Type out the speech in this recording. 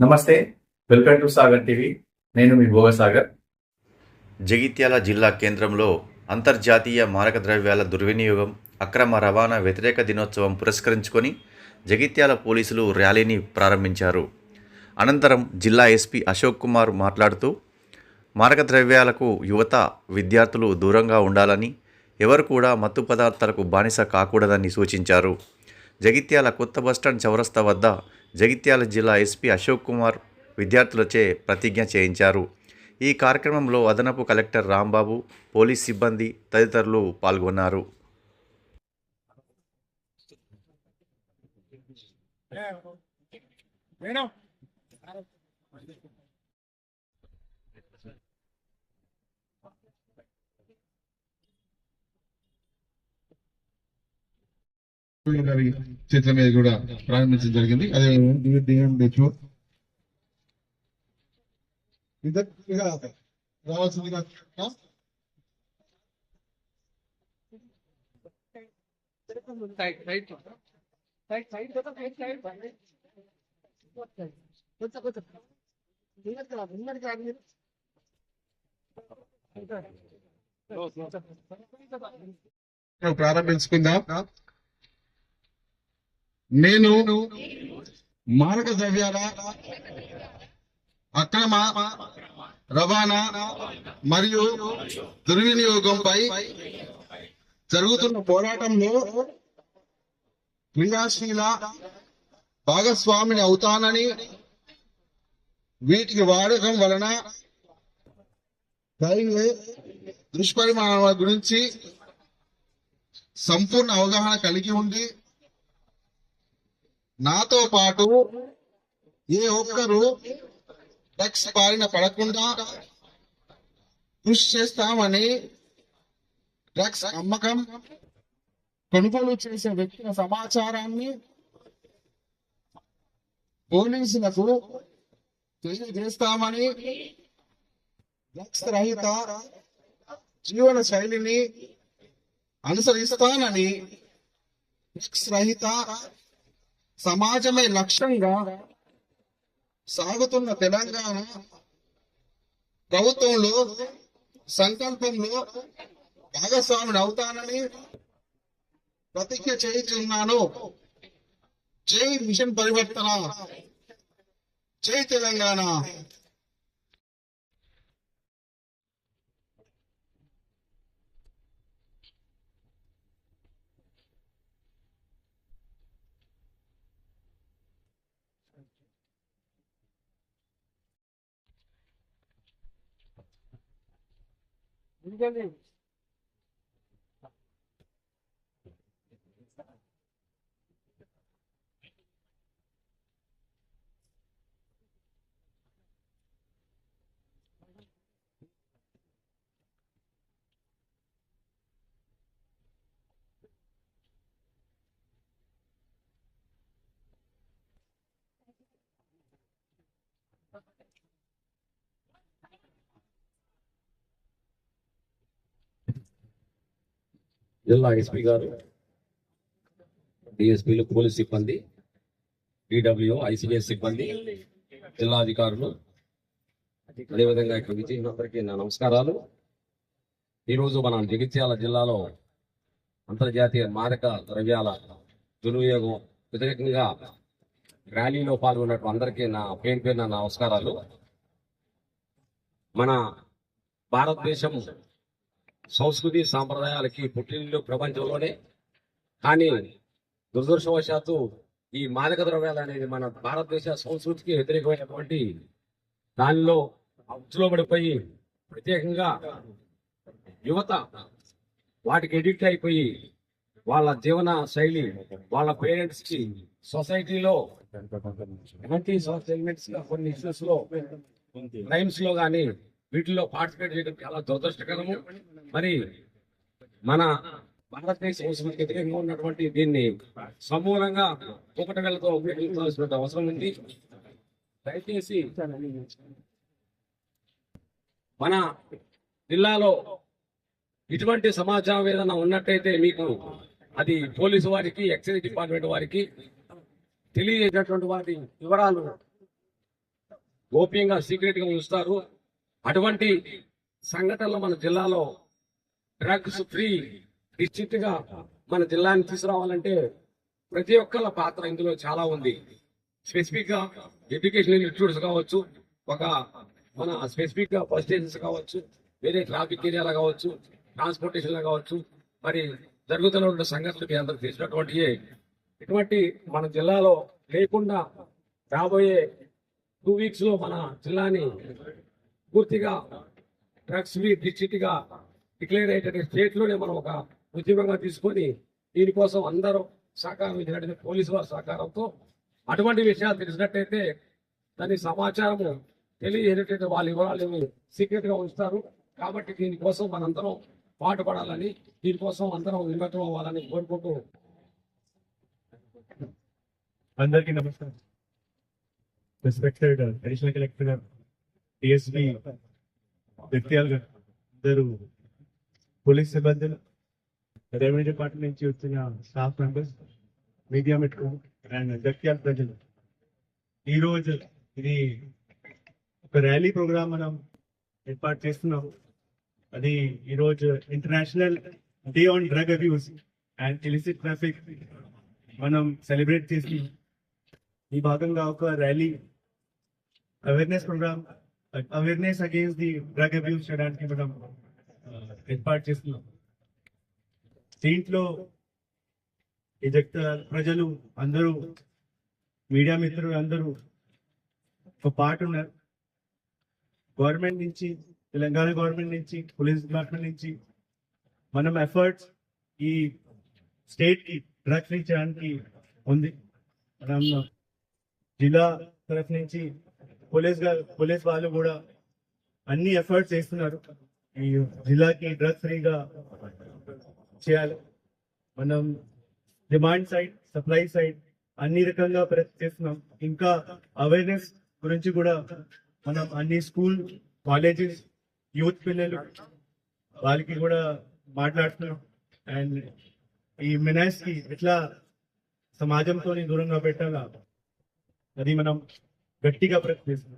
నమస్తే welcome to Sagar TV. నేను మీ భోగసాగర్ జగిత్యాల జిల్లా కేంద్రంలో అంతర్జాతీయ మారక ద్రవ్యాల దుర్వినియోగం అక్రమ రవాణా వ్యతిరేక దినోత్సవం పురస్కరించుకొని జగిత్యాల పోలీసులు ర్యాలీని ప్రారంభించారు. అనంతరం జిల్లా ఎస్పీ అశోక్ కుమార్ మాట్లాడుతూ మారక ద్రవ్యాలకు యువత విద్యార్థులు దూరంగా ఉండాలని ఎవరు కూడా మత్తు పదార్థాలకు బానిస కాకూడదని సూచించారు. జగిత్యాల కొత్త బస్టాండ్ చౌరస్తా వద్ద జగిత్యాల జిల్లా ఎస్పీ అశోక్ కుమార్ విద్యార్థులచే ప్రతిజ్ఞ చేయించారు. ఈ కార్యక్రమంలో అదనపు కలెక్టర్ రాంబాబు పోలీస్ సిబ్బంది తదితరులు పాల్గొన్నారు. గారి చేతుల మీద కూడా ప్రారంభించడం జరిగింది. అదే డిఎండిహెచ్ఓ రావాల్సిందిగా ప్రారంభించుకుందాం. నేను మారక ద్రవ్యాల అక్రమ రవాణా మరియు దుర్వినియోగంపై జరుగుతున్న పోరాటంలో క్రియాశీల భాగస్వామిని అవుతానని వీటికి వాడకం వలన రైల్వే దుష్పరిమాణాల గురించి సంపూర్ణ అవగాహన కలిగి ఉండి నాతో పాటు ఏ ఒక్కరు డ్రగ్స్ బారిన పడకుండా కృషి చేస్తామని డ్రగ్స్ అమ్మకం కొనుగోలు చేసే వ్యక్తుల సమాచారాన్ని పోలీసులకు తెలియజేస్తామని డ్రగ్స్ రహిత జీవన శైలిని అనుసరిస్తానని డ్రగ్స్ రహిత సమాజమే లక్ష్యంగా సాగుతున్న తెలంగాణ ప్రభుత్వంలో సంకల్పంలో భాగస్వామిని అవుతానని ప్రతిజ్ఞ చేయించున్నాను జై మిషన్ పరివర్తన. జై తెలంగాణ. Entendeu? జిల్లా ఎస్పీ గారు డిఎస్పీలు పోలీస్ సిబ్బంది డిడబ్ల్యూ ఐసీఎస్ సిబ్బంది జిల్లా అధికారులు. అదేవిధంగా ఇక్కడ విజయనందరికీ నా నమస్కారాలు. ఈరోజు మనం జగిత్యాల జిల్లాలో అంతర్జాతీయ మాదక ద్రవ్యాల దుర్వినియోగం వ్యతిరేకంగా ర్యాలీలో పాల్గొన్నట్టు అందరికీ నా పేరు పేరు నా నమస్కారాలు. మన భారతదేశం సంస్కృతి సాంప్రదాయాలకి పుట్టినిల్లు ప్రపంచంలోనే. కానీ దురదృష్టవశాత్తు ఈ మాదక ద్రవ్యాలు అనేది మన భారతదేశ సంస్కృతికి వ్యతిరేకమైనటువంటి దానిలో ఉచ్చులో పడిపోయి ప్రత్యేకంగా యువత వాటికి ఎడిక్ట్ అయిపోయి వాళ్ళ జీవన శైలి వాళ్ళ పేరెంట్స్కి సొసైటీలో యాంటీ సెగ్మెంట్స్ కొన్ని ఇష్యూస్లో క్రైమ్స్లో కానీ వీటిలో పార్టిసిపేట్ చేయడం చాలా దురదృష్టకరము. మరి మన భారతదేశ సంస్కృతికి వ్యతిరేకంగా ఉన్నటువంటి దీన్ని సమూలంగా ఒకటి ఉపయోగించాల్సిన అవసరం ఉంది. దయచేసి మన జిల్లాలో ఇటువంటి సమాచారం ఏదైనా ఉన్నట్టయితే మీకు అది పోలీసు వారికి ఎక్సైజ్ డిపార్ట్మెంట్ వారికి తెలియజేసినటువంటి వాటి వివరాలు గోప్యంగా సీక్రెట్గా ఉంచుతారు. అటువంటి సంఘటనలు మన జిల్లాలో డ్రగ్స్ ఫ్రీ డిస్ట్రిక్ట్గా మన జిల్లాని తీసుకురావాలంటే ప్రతి ఒక్కళ్ళ పాత్ర ఇందులో చాలా ఉంది. స్పెసిఫిక్గా ఎడ్యుకేషన్ ఇన్స్టిట్యూట్స్ కావచ్చు ఒక మన స్పెసిఫిక్గా బస్ స్టేషన్స్ కావచ్చు వేరే ట్రాఫిక్ ఏరియాలో కావచ్చు ట్రాన్స్పోర్టేషన్లో కావచ్చు మరి జరుగుతున్న సంఘటనలు అందరికి తెలిసినటువంటి ఇటువంటి మన జిల్లాలో లేకుండా రాబోయే టూ వీక్స్లో మన జిల్లాని పూర్తిగా డ్రగ్స్ ఫ్రీ డిస్ట్రిక్ట్గా డిక్లేర్ అయ్యేటువంటి స్టేట్లోనే మనం ఒక ఉద్యమంగా తీసుకొని దీనికోసం అందరూ సహకారం ఇచ్చినట్టు పోలీసు వారి సహకారంతో అటువంటి విషయాలు తెలిసినట్టయితే దాని సమాచారము తెలియజేటట్టు వాళ్ళ వివరాలు సీక్రెట్గా ఉంచుతారు. కాబట్టి దీనికోసం మనందరం పాటుపడాలని దీనికోసం అందరం నిమగ్నం అవ్వాలని కోరుకుంటూ అందరికీ నమస్కారం. రెస్పెక్టెడ్ అడిషనల్ కలెక్టర్ గారు డిఎస్పి వ్యక్తియాలు గారు పోలీస్ సిబ్బందులు రెవెన్యూ డిపార్ట్మెంట్ నుంచి వచ్చిన స్టాఫ్ మెంబర్స్ మీడియా మిత్రులు అండ్ జగ్త్యాల ప్రజలు. ఈ రోజు ఇది ఒక ర్యాలీ ప్రోగ్రామ్ మనం ఏర్పాటు చేస్తున్నాం అది ఈరోజు international day on drug abuse and illicit traffic మనం సెలబ్రేట్ చేసి ఈ భాగంగా ఒక rally awareness programme awareness against the drug abuse చేయడానికి మనం ఏర్పాటు చేస్తున్నాం. దీంట్లో ఈ ప్రజలు అందరూ మీడియా మిత్రులు అందరూ ఒక పార్ట్ ఉన్నారు. గవర్నమెంట్ నుంచి తెలంగాణ గవర్నమెంట్ నుంచి పోలీస్ డిపార్ట్మెంట్ నుంచి మనం ఎఫర్ట్స్ ఈ స్టేట్కి డ్రగ్ ఫ్రీ చేయడానికి ఉంది. మనం జిల్లా తరఫు నుంచి పోలీస్ పోలీస్ వాళ్ళు కూడా అన్ని ఎఫర్ట్స్ చేస్తున్నారు. ఈ జిల్లాకి డ్రగ్ ఫ్రీగా చేయాలి. మనం డిమాండ్ సైడ్ సప్లై సైడ్ అన్ని రకంగా ప్రయత్నం చేస్తున్నాం. ఇంకా అవేర్నెస్ గురించి కూడా మనం అన్ని స్కూల్ కాలేజెస్ యూత్ పిల్లలు వాళ్ళకి కూడా మాట్లాడుతున్నాం. అండ్ ఈ మినాస్కి ఎట్లా సమాజంతో దూరంగా పెట్టాలా అది మనం गट्टी का प्रश्न बेसना